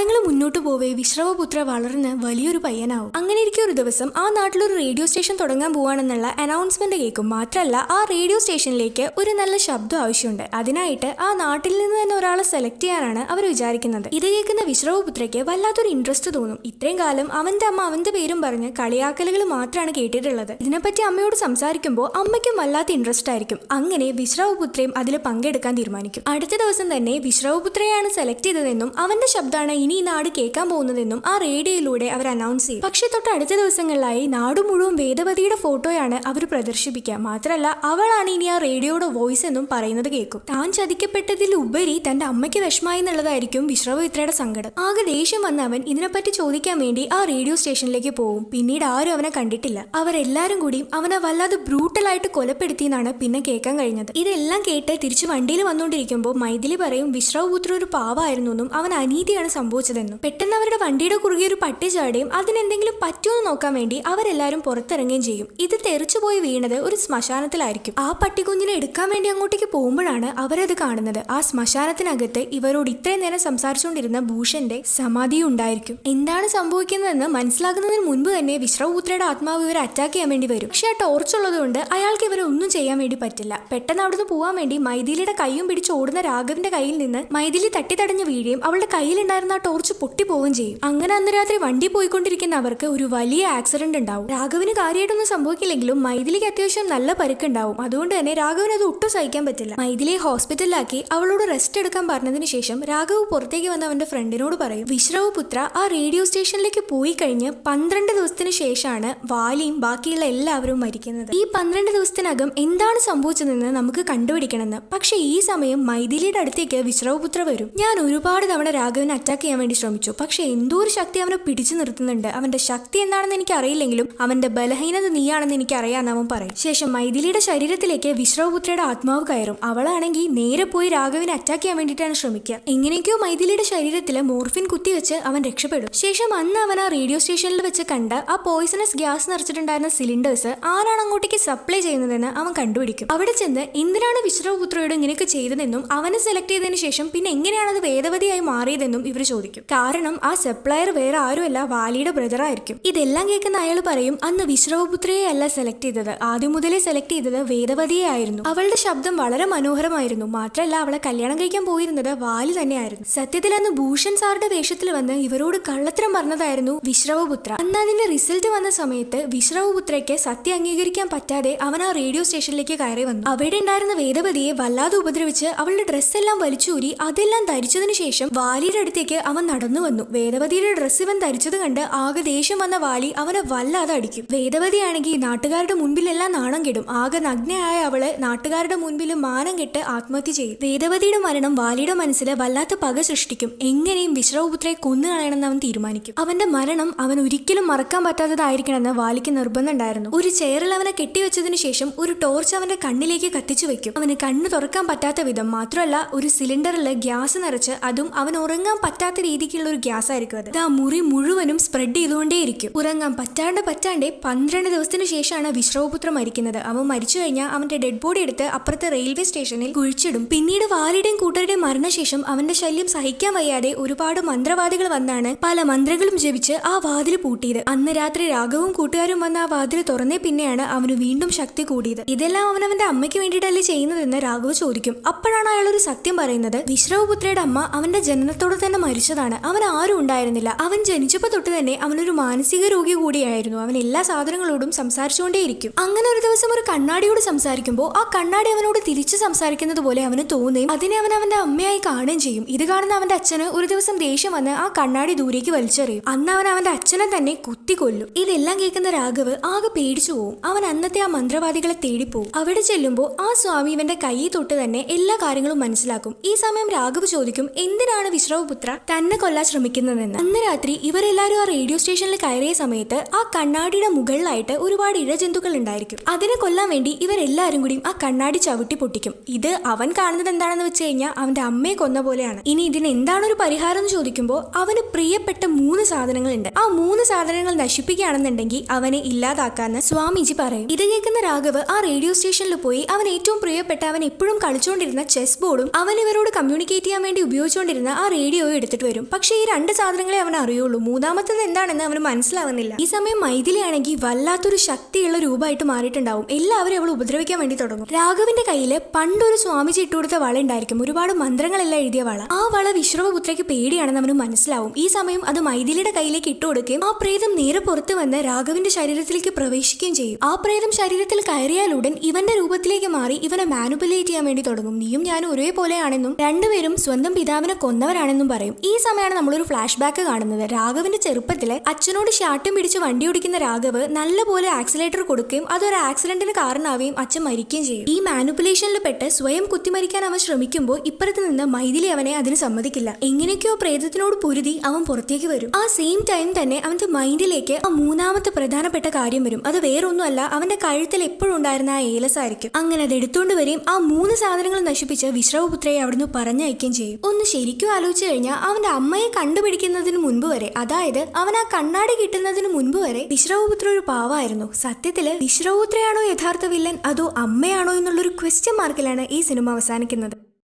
കാലങ്ങൾ മുന്നോട്ട് പോവേ വിശ്രവപുത്ര വളർന്ന് വലിയൊരു പയ്യനാവും. അങ്ങനെ ഇരിക്കെ ഒരു ദിവസം ആ നാട്ടിലൊരു റേഡിയോ സ്റ്റേഷൻ തുടങ്ങാൻ പോവാണെന്നുള്ള അനൗൺസ്മെന്റ് കേൾക്കും. മാത്രമല്ല ആ റേഡിയോ സ്റ്റേഷനിലേക്ക് ഒരു നല്ല ശബ്ദം ആവശ്യമുണ്ട്. അതിനായിട്ട് ആ നാട്ടിൽ നിന്ന് തന്നെ ഒരാളെ സെലക്ട് ചെയ്യാനാണ് അവർ വിചാരിക്കുന്നത്. ഇത് കേൾക്കുന്ന വിശ്രവപുത്രയ്ക്ക് വല്ലാത്തൊരു ഇൻട്രസ്റ്റ് തോന്നും. ഇത്രയും കാലം അവന്റെ അമ്മ അവന്റെ പേരും പറഞ്ഞ് കളിയാക്കലുകൾ മാത്രമാണ് കേട്ടിട്ടുള്ളത്. ഇതിനെപ്പറ്റി അമ്മയോട് സംസാരിക്കുമ്പോൾ അമ്മയ്ക്കും വല്ലാത്ത ഇൻട്രസ്റ്റ് ആയിരിക്കും. അങ്ങനെ വിശ്രവപുത്രയും അതിൽ പങ്കെടുക്കാൻ തീരുമാനിക്കും. അടുത്ത ദിവസം തന്നെ വിശ്രവപുത്രയാണ് സെലക്ട് ചെയ്തതെന്നും അവന്റെ ശബ്ദമാണ് ഇനി നാട് കേൾക്കാൻ പോകുന്നതെന്നും ആ റേഡിയോയിലൂടെ അവർ അനൗൺസ് ചെയ്തു. പക്ഷെ തൊട്ട് അടുത്ത ദിവസങ്ങളിലായി നാട് മുഴുവൻ വേദവതിയുടെ ഫോട്ടോയാണ് അവർ പ്രദർശിപ്പിക്കുക. മാത്രമല്ല അവളാണ് ഇനി ആ റേഡിയോയുടെ വോയിസ് എന്നും പറയുന്നത് കേൾക്കും. താൻ ചതിക്കപ്പെട്ടതിലുപരി തന്റെ അമ്മയ്ക്ക് വിഷമായി എന്നുള്ളതായിരിക്കും വിശ്രവമിത്രയുടെ സങ്കടം. ആകെ ദേഷ്യം വന്ന അവൻ ഇതിനെപ്പറ്റി ചോദിക്കാൻ വേണ്ടി ആ റേഡിയോ സ്റ്റേഷനിലേക്ക് പോകും. പിന്നീട് ആരും അവനെ കണ്ടിട്ടില്ല. അവരെല്ലാരും കൂടിയും അവനെ വല്ലാതെ ബ്രൂട്ടലായിട്ട് കൊലപ്പെടുത്തിയെന്നാണ് പിന്നെ കേൾക്കാൻ കഴിഞ്ഞത്. ഇതെല്ലാം കേട്ട് തിരിച്ച് വണ്ടിയിൽ വന്നുകൊണ്ടിരിക്കുമ്പോൾ മൈഥിലി പറയും വിശ്രവപുത്ര ഒരു പാവായിരുന്നു എന്നും അവൻ അനീതിയാണ് സംഭവിച്ചതെന്നും പെട്ടെന്ന് അവരുടെ വണ്ടിയുടെ കുറുകെ ഒരു പട്ടി ചാടുകയും അതിനെന്തെങ്കിലും പറ്റുമെന്ന് നോക്കാൻ വേണ്ടി അവരെല്ലാവരും പുറത്തിറങ്ങുകയും ചെയ്യും. ഇത് തെറിച്ചുപോയി വീണത് ഒരു ശ്മശാനത്തിലായിരിക്കും. ആ പട്ടിക്കുഞ്ഞിനെ എടുക്കാൻ വേണ്ടി അങ്ങോട്ടേക്ക് പോകുമ്പോഴാണ് അവരത് കാണുന്നത്. ആ ശ്മശാനത്തിനകത്ത് ഇവരോട് ഇത്രയും നേരം സംസാരിച്ചുകൊണ്ടിരുന്ന ഭൂഷന്റെ സമാധിയും ഉണ്ടായിരിക്കും. എന്താണ് സംഭവിക്കുന്നതെന്ന് മനസ്സിലാക്കുന്നതിന് മുൻപ് തന്നെ വിശ്രവപുത്രയുടെ ആത്മാവ് ഇവരെ അറ്റാക്ക് ചെയ്യാൻ വേണ്ടി വരും. പക്ഷെ ആ ടോർച്ച് ഉള്ളതുകൊണ്ട് അയാൾക്ക് ഇവരെ ഒന്നും ചെയ്യാൻ വേണ്ടി പറ്റില്ല. പെട്ടെന്ന് അവിടുന്ന് പോകാൻ വേണ്ടി മൈഥിലിയുടെ കൈയും പിടിച്ച് ഓടുന്ന രാഘവിന്റെ കയ്യിൽ നിന്ന് മൈഥിലി തട്ടിത്തടഞ്ഞ് വീഴുകയും അവളുടെ കയ്യിലുണ്ടായിരുന്ന ആ ടോർച്ച് പൊട്ടിപ്പോവുകയും ചെയ്യും. അങ്ങനെ അന്ന് രാത്രി വണ്ടി പോയിക്കൊണ്ടിരിക്കുന്ന അവർക്ക് ഒരു വലിയ ആക്സിഡന്റ് ഉണ്ടാവും. രാഘവിന് കാര്യമായിട്ടൊന്നും സംഭവിക്കില്ലെങ്കിലും മൈഥിലിക്ക് അത്യാവശ്യം നല്ല പരുക്കുണ്ടാവും. അതുകൊണ്ട് തന്നെ രാഘവിന് അത് ഒട്ടും സഹിക്കാൻ പറ്റില്ല. മൈഥിലിയെ ഹോസ്പിറ്റലിലാക്കി അവളോട് റെസ്റ്റ് എടുക്കാൻ പറഞ്ഞതിന് ശേഷം രാഘവ് പുറത്തേക്ക് വന്ന അവന്റെ ഫ്രണ്ടിനോട് പറയും വിശ്രവ് പുത്ര ആ റേഡിയോ സ്റ്റേഷനിലേക്ക് പോയി കഴിഞ്ഞ് പന്ത്രണ്ട് ദിവസത്തിന് ശേഷമാണ് വാലിയും ബാക്കിയുള്ള എല്ലാവരും മരിക്കുന്നത്. ഈ പന്ത്രണ്ട് ദിവസത്തിനകം എന്താണ് സംഭവിച്ചതെന്ന് നമുക്ക് കണ്ടുപിടിക്കണമെന്ന്. പക്ഷെ ഈ സമയം മൈഥിലിയുടെ അടുത്തേക്ക് വിശ്രവ് പുത്ര വരും. ഞാൻ ഒരുപാട് തവണ രാഘവനെ അറ്റാക്ക് ചെയ്യാൻ വേണ്ടി ശ്രമിച്ചു. പക്ഷെ എന്തോ ഒരു ശക്തി അവനെ പിടിച്ചു നിർത്തുന്നുണ്ട്. അവന്റെ ശക്തി എന്താണെന്ന് എനിക്ക് അറിയില്ലെങ്കിലും അവന്റെ ബലഹീനത നീയാണെന്ന് എനിക്ക് അറിയാമെന്ന് അവൻ പറയും. ശേഷം മൈഥിലിയുടെ ശരീരത്തിലേക്ക് വിശ്രവപുത്രയുടെ ആത്മാവ് കയറും. അവളാണെങ്കിൽ നേരെ പോയി രാഘവിനെ അറ്റാക്ക് ചെയ്യാൻ വേണ്ടിയിട്ടാണ് ശ്രമിക്കുക. എങ്ങനെയൊക്കെയോ മൈഥിലിയുടെ ശരീരത്തിൽ മോർഫിൻ കുത്തിവെച്ച് അവൻ രക്ഷപ്പെടും. ശേഷം അന്ന് അവൻ ആ റേഡിയോ സ്റ്റേഷനിൽ വെച്ച് കണ്ട ആ പോയിസണസ് ഗ്യാസ് നിറച്ചിട്ടുണ്ടായിരുന്ന സിലിണ്ടേഴ്സ് ആരാണ് അങ്ങോട്ടേക്ക് സപ്ലൈ ചെയ്യുന്നതെന്ന് അവൻ കണ്ടുപിടിക്കും. അവിടെ ചെന്ന് എന്തിനാണ് വിശ്രവപുത്രയോട് ഇങ്ങനെയൊക്കെ ചെയ്തതെന്നും അവനെ സെലക്ട് ചെയ്തതിനു ശേഷം പിന്നെ എങ്ങനെയാണ് അത് വേദവതിയായി മാറിയതെന്നും ഇവർ ചോദിക്കും കാരണം ആ സപ്ലയർ വേറെ ആരുമല്ല വാലിയുടെ ബ്രദർ ആയിരിക്കും. ഇതെല്ലാം കേൾക്കുന്ന അയാൾ പറയും അന്ന് വിശ്രവപുത്രയെ അല്ല സെലക്ട് ചെയ്തത്. ആദ്യം മുതലേ സെലക്ട് ചെയ്തത് വേദവതിയെ ആയിരുന്നു. അവളുടെ ശബ്ദം വളരെ മനോഹരമായിരുന്നു. മാത്രമല്ല അവളെ കല്യാണം കഴിക്കാൻ പോയിരുന്നത് വാലി തന്നെയായിരുന്നു. സത്യത്തിൽ അന്ന് ഭൂഷൺ സാറുടെ വേഷത്തിൽ വന്ന് ഇവരോട് കള്ളത്തരം പറഞ്ഞതായിരുന്നു വിശ്രവപുത്ര അന്ന് അതിന്റെ റിസൾട്ട് വന്ന സമയത്ത് വിശ്രവപുത്രയ്ക്ക് സത്യം അംഗീകരിക്കാൻ പറ്റാതെ അവൻ ആ റേഡിയോ സ്റ്റേഷനിലേക്ക് കയറി വന്നു. അവിടെ ഉണ്ടായിരുന്ന വേദവതിയെ വല്ലാതെ ഉപദ്രവിച്ച് അവളുടെ ഡ്രസ്സെല്ലാം വലിച്ചൂരി അതെല്ലാം ധരിച്ചതിനു ശേഷം വാലിയുടെ അടുത്തേക്ക് അവൻ നടന്നു വന്നു. വേദവതിയുടെ ഡ്രസ്സ് ഇവൻ ധരിച്ചത് കണ്ട് ആകെ ദേഷ്യം വന്ന വാലി അവനെ വല്ലാതെ അടിക്കും. വേദവതിയാണെങ്കിൽ നാട്ടുകാരുടെ മുൻപിലെല്ലാം നാണം കെടും. ആകെ നഗ്നയായ അവൾ നാട്ടുകാരുടെ മുൻപിൽ മാനം കെട്ട് ആത്മഹത്യ ചെയ്യും. വേദവതിയുടെ മരണം വാലിയുടെ മനസ്സിൽ വല്ലാത്ത പക സൃഷ്ടിക്കും. എങ്ങനെയും വിശ്രവപുത്രയെ കൊന്നു കളയണമെന്ന് അവൻ തീരുമാനിക്കും. അവന്റെ മരണം അവൻ ഒരിക്കലും മറക്കാൻ പറ്റാത്തതായിരിക്കണമെന്ന് വാലിക്ക് നിർബന്ധമുണ്ടായിരുന്നു ഒരു ചെയറിൽ അവനെ കെട്ടിവെച്ചതിനു ശേഷം ഒരു ടോർച്ച് അവന്റെ കണ്ണിലേക്ക് കത്തിച്ചു വെക്കും. അവന് കണ്ണു തുറക്കാൻ പറ്റാത്ത വിധം മാത്രമല്ല ഒരു സിലിണ്ടറിൽ ഗ്യാസ് നിറച്ച് അതും അവൻ ഉറങ്ങാൻ പറ്റാത്ത രീതിക്കുള്ള ഒരു ഗ്യാസ് ആയിരിക്കും അത്. ആ മുറി മുഴുവനും സ്പ്രെഡ് ചെയ്തുകൊണ്ടേയിരിക്കും. ഉറങ്ങാൻ പറ്റാണ്ട് പറ്റാണ്ട് പന്ത്രണ്ട് ദിവസത്തിന് ശേഷമാണ് വിശ്രവപുത്ര മരിക്കുന്നത്. അവൻ മരിച്ചു കഴിഞ്ഞാൽ അവന്റെ ഡെഡ് ബോഡി എടുത്ത് അപ്പുറത്തെ റെയിൽവേ സ്റ്റേഷനിൽ കുഴിച്ചിടും. പിന്നീട് വാലിയുടെയും കൂട്ടരുടെയും മരണശേഷം അവന്റെ ശല്യം സഹിക്കാൻ വയ്യാതെ ഒരുപാട് മന്ത്രവാദികൾ വന്നാണ് പല മന്ത്രങ്ങളും ജപിച്ച് ആ വാതിൽ പൂട്ടിയത്. അന്ന് രാത്രി രാഘവും കൂട്ടുകാരും വന്ന ആ വാതിൽ തുറന്നേ പിന്നെയാണ് അവന് വീണ്ടും ശക്തി കൂടിയത്. ഇതെല്ലാം അവൻ അവന്റെ അമ്മയ്ക്ക് വേണ്ടിയിട്ടല്ലേ ചെയ്യുന്നതെന്ന് രാഘവ് ചോദിക്കും. അപ്പോഴാണ് അയാൾ ഒരു സത്യം പറയുന്നത്. വിശ്രവപുത്രയുടെ അമ്മ അവന്റെ ജനനത്തോടെ തന്നെ മരിച്ചതാണ് അവൻ ആരും ഉണ്ടായിരുന്നില്ല. അവൻ ജനിച്ചപ്പോൾ തൊട്ട് തന്നെ അവനൊരു മാനസിക രോഗി കൂടിയായിരുന്നു. അവൻ എല്ലാ സാധനങ്ങളോടും സംസാരിച്ചുകൊണ്ടേയിരിക്കും. അങ്ങനെ ഒരു ദിവസം ഒരു കണ്ണാടിയോട് സംസാരിക്കുമ്പോൾ ആ കണ്ണാടി അവനോട് തിരിച്ചു സംസാരിക്കുന്നത് പോലെ അവന് തോന്നുകയും അതിനെ അവൻ അവന്റെ അമ്മയായി കാണുകയും ചെയ്യും. ഇത് കാണുന്ന അവന്റെ അച്ഛന് ഒരു ദിവസം ദേഷ്യം വന്ന് ആ കണ്ണാടി ദൂരേക്ക് വലിച്ചെറിയും. അന്ന് അവൻ അവന്റെ അച്ഛനെ തന്നെ കുത്തിക്കൊല്ലും. ഇതെല്ലാം കേൾക്കുന്ന രാഘവ് ആകെ പേടിച്ചു പോവും. അവൻ അന്നത്തെ ആ മന്ത്രവാദികളെ തേടിപ്പോവും അവിടെ ചെല്ലുമ്പോൾ ആ സ്വാമി ഇവന്റെ കൈ തൊട്ട് തന്നെ എല്ലാ കാര്യങ്ങളും മനസ്സിലാക്കും. ഈ സമയം രാഘവ് ചോദിക്കും എന്തിനാണ് വിശ്രവപുത്ര തന്നെ കൊല്ലാൻ ശ്രമിക്കുന്നതെന്ന്. അന്ന് രാത്രി ഇവരെല്ലാരും ആ റേഡിയോ സ്റ്റേഷനിൽ കയറിയ സമയത്ത് ആ കണ്ണാടിയുടെ മുകളിലായിട്ട് ഒരുപാട് ഇഴജന്തുക്കൾ ഉണ്ടായിരിക്കും. അതിനെ കൊല്ലാൻ വേണ്ടി ഇവരെല്ലാരും കൂടിയും ആ കണ്ണാടി ചവിട്ടി പൊട്ടിക്കും. ഇത് അവൻ കാണുന്നത് എന്താണെന്ന് വെച്ച് കഴിഞ്ഞാൽ അവന്റെ അമ്മയെ കൊന്ന പോലെയാണ്. ഇനി ഇതിന് എന്താണ് ഒരു പരിഹാരം എന്ന് ചോദിക്കുമ്പോൾ അവന് പ്രിയപ്പെട്ട മൂന്ന് സാധനങ്ങളുണ്ട്. ആ മൂന്ന് സാധനങ്ങൾ നശിപ്പിക്കുകയാണെന്നുണ്ടെങ്കിൽ അവനെ ഇല്ലാതാക്കാന്ന് സ്വാമിജി പറയും. ഇത് കേൾക്കുന്ന രാഘവ് ആ റേഡിയോ സ്റ്റേഷനിൽ പോയി അവൻ ഏറ്റവും പ്രിയപ്പെട്ട അവൻ എപ്പോഴും കളിച്ചുകൊണ്ടിരുന്ന ചെസ് ബോർഡും അവൻ ഇവരോട് കമ്മ്യൂണിക്കേറ്റ് ചെയ്യാൻ വേണ്ടി ഉപയോഗിച്ചുകൊണ്ടിരുന്ന ആ റേഡിയോയും എടുത്തിട്ട് വരും. പക്ഷേ ഈ രണ്ട് സാധനങ്ങളെ അവൻ അറിയുള്ളൂ. മൂന്നാമത്തത് എന്താണെന്ന് അവന് മനസ്സിലാവുന്നില്ല. ഈ സമയം മൈഥിലിയാണെങ്കിൽ വല്ലാത്തൊരു ശക്തിയുള്ള രൂപമായിട്ട് മാറിയിട്ടുണ്ടാവും. എല്ലാവരും അവൾ ഉപദ്രവിക്കാൻ വേണ്ടി തുടങ്ങും. രാഘവിന്റെ കയ്യിൽ പണ്ടൊരു സ്വാമിജി ഇട്ടുകൊടുത്ത വള ഉണ്ടായിരിക്കും. ഒരുപാട് മന്ത്രങ്ങളെല്ലാം എഴുതിയ വള. ആ വള വിശ്രവപുത്രയ്ക്ക് പേടിയാണെന്ന് അവന് മനസ്സിലാവും. ഈ സമയം അത് മൈഥിലിയുടെ കയ്യിലേക്ക് ഇട്ടുകൊടുക്കുകയും ആ പ്രേതം നേരെ പുറത്ത് വന്ന് രാഘവിന്റെ ശരീരത്തിലേക്ക് പ്രവേശിക്കുകയും ചെയ്യും. ആ പ്രേതം ശരീരത്തിൽ കയറിയാലുടൻ ഇവന്റെ രൂപത്തിലേക്ക് മാറി ഇവനെ മാനുപുലേറ്റ് ചെയ്യാൻ വേണ്ടി തുടങ്ങും. നീയും ഞാനും ഒരേപോലെയാണെന്നും രണ്ടുപേരും സ്വന്തം പിതാവിനെ കൊന്നവരാണെന്നും പറയും. ഈ സമയമാണ് നമ്മളൊരു ഫ്ലാഷ് ബാക്ക് കാണുന്നത്. രാഘവന്റെ ചെറുപ്പത്തിൽ അച്ഛനോട് ഷാട്ടും പിടിച്ച് വണ്ടി ഓടിക്കുന്ന രാഘവ് നല്ലപോലെ ആക്സിലേറ്റർ കൊടുക്കുകയും അതൊരു ആക്സിഡന്റിന് കാരണമാവുകയും അച്ഛൻ മരിക്കുകയും ചെയ്യും. ഈ മാനുപുലേഷനിൽ പെട്ട് സ്വയം കുത്തിമരിക്കാൻ അവൻ ശ്രമിക്കുമ്പോൾ ഇപ്പുറത്ത് നിന്ന് മൈഥിലി അവനെ അതിന് സമ്മതിക്കില്ല. എങ്ങനെയൊക്കെയോ പ്രേതത്തിനോട് പൊരുതി അവൻ പുറത്തേക്ക് വരും. ആ സെയിം ടൈം തന്നെ അവന്റെ മൈൻഡിലേക്ക് ആ മൂന്നാമത്തെ പ്രധാനപ്പെട്ട കാര്യം വരും. അത് വേറൊന്നുമല്ല അവന്റെ കഴുത്തിൽ എപ്പോഴും ഉണ്ടായിരുന്ന ആ ഏലസ് ആയിരിക്കും. അങ്ങനെ അത് എടുത്തുകൊണ്ട് വരികയും ആ മൂന്ന് സാധനങ്ങൾ നശിപ്പിച്ച് വിശ്രവപുത്രയെ അവിടുന്ന് പറഞ്ഞയക്കുകയും ചെയ്യും. ഒന്ന് ശരിക്കും ആലോചിച്ചു കഴിഞ്ഞാൽ അവന്റെ അമ്മയെ കണ്ടുപിടിക്കുന്നതിന് മുൻപ് വരെ അതായത് അവൻ ആ കണ്ണാടി കിട്ടുന്നതിന് മുൻപ് വരെ വിശ്രവപുത്ര ഒരു പാവായിരുന്നു. സത്യത്തിൽ വിശ്രവപുത്രയാണോ യഥാർത്ഥ വില്ലൻ അതോ അമ്മയാണോ എന്നുള്ളൊരു ക്വസ്റ്റ്യൻ മാർക്കിലാണ് ഈ സിനിമ അവസാനിക്കുന്നത്.